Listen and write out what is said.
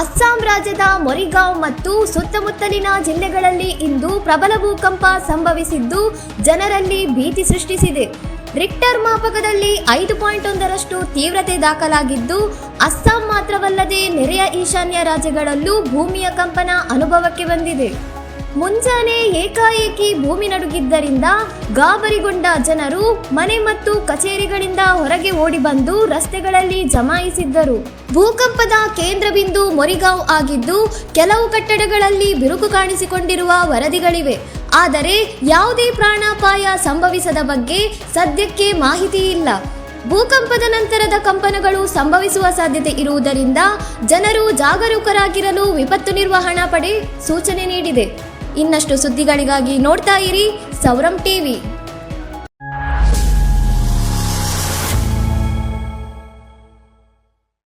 ಅಸ್ಸಾಂ ರಾಜ್ಯದ ಮೊರಿಗಾಂವ್ ಮತ್ತು ಸುತ್ತಮುತ್ತಲಿನ ಜಿಲ್ಲೆಗಳಲ್ಲಿ ಇಂದು ಪ್ರಬಲ ಭೂಕಂಪ ಸಂಭವಿಸಿದ್ದು ಜನರಲ್ಲಿ ಭೀತಿ ಸೃಷ್ಟಿಸಿದೆ. ರಿಕ್ಟರ್ ಮಾಪಕದಲ್ಲಿ ಐದು ಪಾಯಿಂಟ್ ಒಂದರಷ್ಟು ತೀವ್ರತೆ ದಾಖಲಾಗಿದ್ದು, ಅಸ್ಸಾಂ ಮಾತ್ರವಲ್ಲದೆ ನೆರೆಯ ಈಶಾನ್ಯ ರಾಜ್ಯಗಳಲ್ಲೂ ಭೂಮಿಯ ಕಂಪನ ಅನುಭವಕ್ಕೆ ಬಂದಿದೆ. ಮುಂಜಾನೆ ಏಕಾಏಕಿ ಭೂಮಿ ನಡುಗಿದ್ದರಿಂದ ಗಾಬರಿಗೊಂಡ ಜನರು ಮನೆ ಮತ್ತು ಕಚೇರಿಗಳಿಂದ ಹೊರಗೆ ಓಡಿ ಬಂದು ರಸ್ತೆಗಳಲ್ಲಿ ಜಮಾಯಿಸಿದ್ದರು. ಭೂಕಂಪದ ಕೇಂದ್ರ ಬಿಂದು ಮೊರಿಗಾಂವ್ ಆಗಿದ್ದು ಕೆಲವು ಕಟ್ಟಡಗಳಲ್ಲಿ ಬಿರುಕು ಕಾಣಿಸಿಕೊಂಡಿರುವ ವರದಿಗಳಿವೆ. ಆದರೆ ಯಾವುದೇ ಪ್ರಾಣಾಪಾಯ ಸಂಭವಿಸದ ಬಗ್ಗೆ ಸದ್ಯಕ್ಕೆ ಮಾಹಿತಿ ಇಲ್ಲ. ಭೂಕಂಪದ ನಂತರದ ಕಂಪನಗಳು ಸಂಭವಿಸುವ ಸಾಧ್ಯತೆ ಇರುವುದರಿಂದ ಜನರು ಜಾಗರೂಕರಾಗಿರಲು ವಿಪತ್ತು ನಿರ್ವಹಣಾ ಪಡೆ ಸೂಚನೆ ನೀಡಿದೆ. ಇನ್ನಷ್ಟು ಸುದ್ದಿಗಳಿಗಾಗಿ ನೋಡ್ತಾ ಇರಿ ಸೌರಂ ಟಿವಿ.